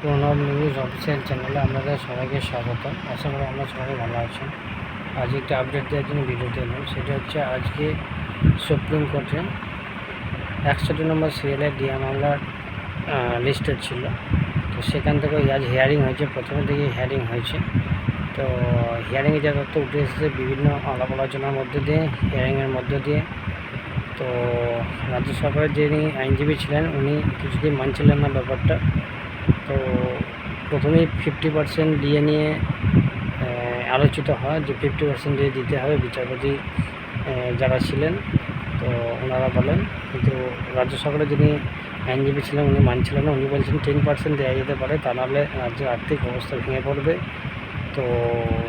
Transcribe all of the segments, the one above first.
Pranab news official চ্যানেলে আপনাদের সবাইকে স্বাগত আশা করি আমরা সবাই ভালো আছেন। আজ একটি আপডেট দেওয়ার জন্য ভিডিওতে এলাম। সেটা হচ্ছে আজকে সুপ্রিম কোর্টে একষট্টি নম্বর সিরিয়ালের ডিয়া মামলার লিস্টেড ছিল। তো সেখান থেকে আজ হিয়ারিং হয়েছে। প্রথমে থেকে হিয়ারিং হয়েছে। তো হিয়ারিংয়ে যা তথ্য উঠে এসেছে, বিভিন্ন আলাপ আলোচনার মধ্যে দিয়ে হিয়ারিংয়ের মধ্য দিয়ে। তো রাজ্য সরকারের যিনি আইনজীবী ছিলেন, উনি কিছুদিন মানছিলেন না ব্যাপারটা। তো প্রথমেই ফিফটি পার্সেন্ট দিয়ে নিয়ে আলোচিত হয় যে ফিফটি পার্সেন্ট দিয়ে দিতে হবে বিচারপতি যারা ছিলেন, তো ওনারা বলেন। কিন্তু রাজ্য সরকারের যিনি আইনজীবী ছিলেন, উনি মানছিলেন না, উনি বলছেন টেন পার্সেন্ট দেওয়া যেতে পারে, তা নাহলে রাজ্যের আর্থিক অবস্থা ভেঙে পড়বে। তো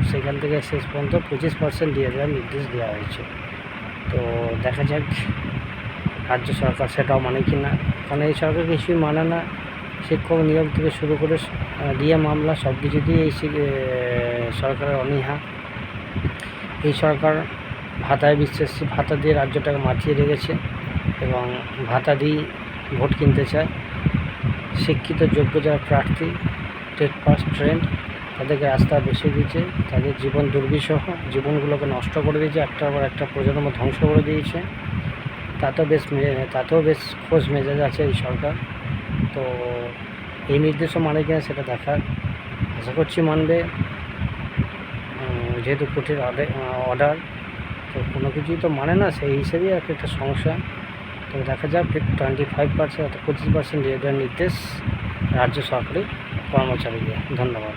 সেখান থেকে শেষ পর্যন্ত পঁচিশ পার্সেন্ট দিয়ে দেওয়ার নির্দেশ দেওয়া হয়েছে। তো দেখা যাক রাজ্য সরকার সেটাও মানে কি না কারণ এই সরকার কিছুই মানে না। শিক্ষক নিয়োগ থেকে শুরু করে দিয়ে মামলা সব কিছুতেই এই শি- সরকারের অনীহা। এই সরকার ভাতায় বিশ্বাসী ভাতা দিয়ে রাজ্যটাকে মাতিয়ে রেখেছে এবং ভাতা দিয়ে ভোট কিনতে চায়। শিক্ষিত, যোগ্য যারা প্রার্থী, টেট পাস ট্রেন্ড তাদেরকে রাস্তা বেছে দিয়েছে। তাদের জীবন দুর্বিষহ, জীবনগুলোকে নষ্ট করে দিয়েছে। একটার পর একটা প্রজন্ম ধ্বংস করে দিয়েছে। তাতেও বেশ তাতেও বেশ খোঁজ মেজাজ আছে এই সরকার। তো এই নির্দেশ মানে কিনা সেটা দেখার আশা করছি মানবে। যেহেতু কোর্টের অর্ডার তো কোনো কিছুই তো মানে না, সেই হিসেবেই একটা একটা সমস্যা। তো দেখা যাক টোয়েন্টি ফাইভ পার্সেন্ট অর্থাৎ পঁচিশ পার্সেন্ট নির্দেশ রাজ্য সরকারি কর্মচারীদের। ধন্যবাদ।